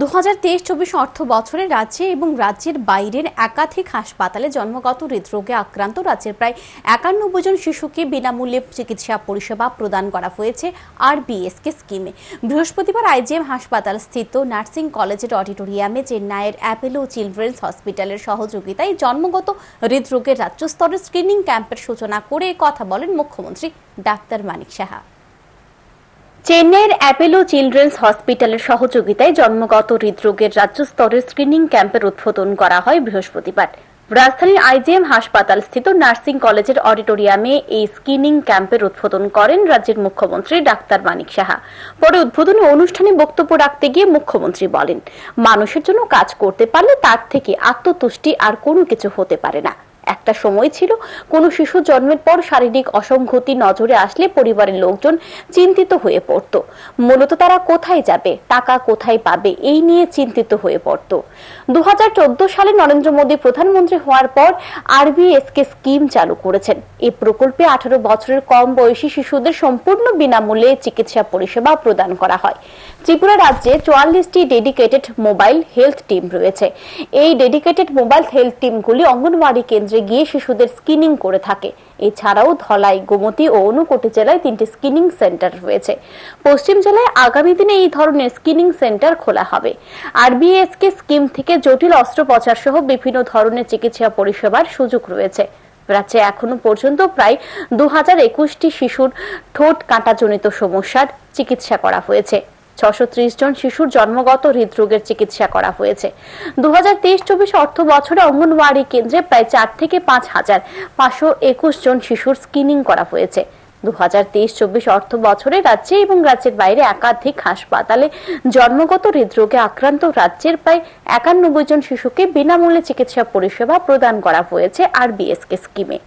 দু হাজার তেইশ চব্বিশ অর্থ বছরে রাজ্যে এবং রাজ্যের বাইরের একাধিক হাসপাতালে জন্মগত হৃদরোগে আক্রান্ত রাজ্যের প্রায় একানব্বই জন শিশুকে বিনামূল্যে চিকিৎসা পরিষেবা প্রদান করা হয়েছে আর বিএসকে স্কিমে। বৃহস্পতিবার আইজিএম হাসপাতাল স্থিত নার্সিং কলেজের অডিটোরিয়ামে চেন্নাইয়ের অ্যাপেলো চিলড্রেন্স হসপিটালের সহযোগিতায় জন্মগত হৃদরোগের রাজ্য স্তরের স্ক্রিনিং ক্যাম্পের সূচনা করে কথা বলেন মুখ্যমন্ত্রী ডাক্তার মানিক সাহা। চেন্নাইয়ের অ্যাপেলো চিলড্রেন্স হসপিটালের সহযোগিতায় জন্মগত হৃদরোগের রাজ্য স্তরের স্ক্রিনিং ক্যাম্পের উদ্বোধন করা হয় বৃহস্পতিবার। রাজধানীর আইজিএম হাসপাতাল স্থিত নার্সিং কলেজের অডিটোরিয়ামে এই স্ক্রিনিং ক্যাম্পের উদ্বোধন করেন রাজ্যের মুখ্যমন্ত্রী ডাক্তার মানিক সাহা। পরে উদ্বোধনী অনুষ্ঠানে বক্তব্য রাখতে গিয়ে মুখ্যমন্ত্রী বলেন, মানুষের জন্য কাজ করতে পারলে তার থেকে আত্মতুষ্টি আর কোনো কিছু হতে পারে না। একটা সময় ছিল। কোনো শিশু জন্মের পর শারীরিক অসংহতি নজরে আসলে পরিবারের লোকজন চিন্তিত হয়ে পড়ত। মূলত তারা কোথায় যাবে, টাকা কোথায় পাবে, এই নিয়ে চিন্তিত হয়ে পড়ত। দু সালে নরেন্দ্র মোদী প্রধানমন্ত্রী হওয়ার পর আরবিএসকে স্কিম চালু করেছেন। এই প্রকল্পে আঠারো বছরের কম বয়সী শিশুদের সম্পূর্ণ বিনামূল্যে চিকিৎসা পরিষেবা প্রদান করা হয়। ত্রিপুরা রাজ্যে চুয়াল্লিশটি ডেডিকেটেড মোবাইল হেলথ টিম রয়েছে। এই ডেডিকেটেড মোবাইল হেলথ টিমগুলি অঙ্গনওয়াড়ি কেন্দ্রে গিয়ে শিশুদের স্ক্রিনিং করে থাকে। এছাড়াও ধলাই, গোমতী ও অনুকোটি জেলায় তিনটি স্ক্রিনিং সেন্টার রয়েছে। পশ্চিম জেলায় আগামী দিনে এই ধরনের স্ক্রিনিং সেন্টার খোলা হবে। আর আরবিএসকে স্কিম থেকে জটিল অস্ত্রোপচার সহ বিভিন্ন ধরনের চিকিৎসা পরিষেবার সুযোগ রয়েছে। রাজ্যে এখনও পর্যন্ত প্রায় দু হাজার একুশটি শিশুর ঠোঁট কাঁটাজনিত সমস্যার চিকিৎসা করা হয়েছে। ছশো জন শিশুর জন্মগত হৃদরোগের চিকিৎসা করা হয়েছে। দু হাজার তেইশ অর্থ বছরে অঙ্গনওয়াড়ি কেন্দ্রে প্রায় চার থেকে পাঁচ হাজার পাঁচশো একুশ জন শিশুর স্ক্রিনিং করা হয়েছে। দু হাজার তেইশ চব্বিশ অর্থ বছরে রাজ্যে এবং রাজ্যের বাইরে একাধিক হাসপাতালে জন্মগত হৃদরোগে আক্রান্ত রাজ্যের প্রায় একানব্বই জন শিশুকে বিনামূল্যে চিকিৎসা পরিষেবা প্রদান করা হয়েছে আর বিএসকে স্কিমে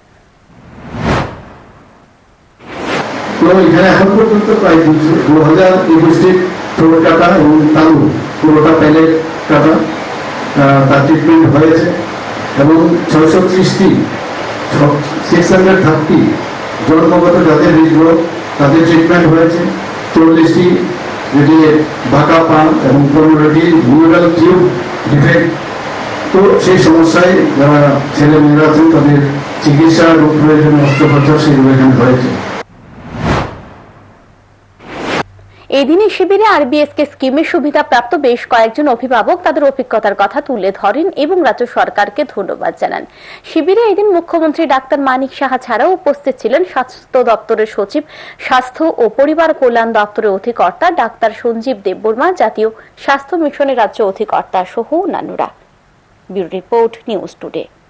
এখানে এখন পর্যন্ত প্রায় দু হাজার থ্রোট কাটা এবং তালু পুরোটা প্যালেট কাটা তার ট্রিটমেন্ট হয়েছে এবং ছয়শো ত্রিশটি সিক্স হান্ড্রেড থার্টি জন্মগত যাদের হৃদরোগ, তাদের ট্রিটমেন্ট হয়েছে। চল্লিশটি যেটি বাঁকা পান এবং পনেরোটি নিউরাল টিউব ডিফেক্ট তো সেই সমস্যায় যারা ছেলে মেয়েরা আছেন, তাদের চিকিৎসা রোগ প্রয়োজন অস্ত্রোপচার সেগুলো এখানে হয়েছে। এদিনে শিবিরে আরবিএসকে স্কিমের সুবিধা প্রাপ্ত বেশ কয়েকজন অভিভাবক তাদের অভিজ্ঞতার কথা তুলে ধরেন এবং রাজ্য সরকারকে ধন্যবাদ জানান। শিবিরে এদিন মুখ্যমন্ত্রী ডাক্তার মানিক সাহা ছাড়াও উপস্থিত ছিলেন স্বাস্থ্য দপ্তরের সচিব, স্বাস্থ্য ও পরিবার কল্যাণ দপ্তরের অধিকর্তা ডাক্তার সঞ্জীব দেববর্মা, জাতীয় স্বাস্থ্য মিশনের রাজ্য অধিকর্তা সহ অন্যান্যরা। Bureau report news today.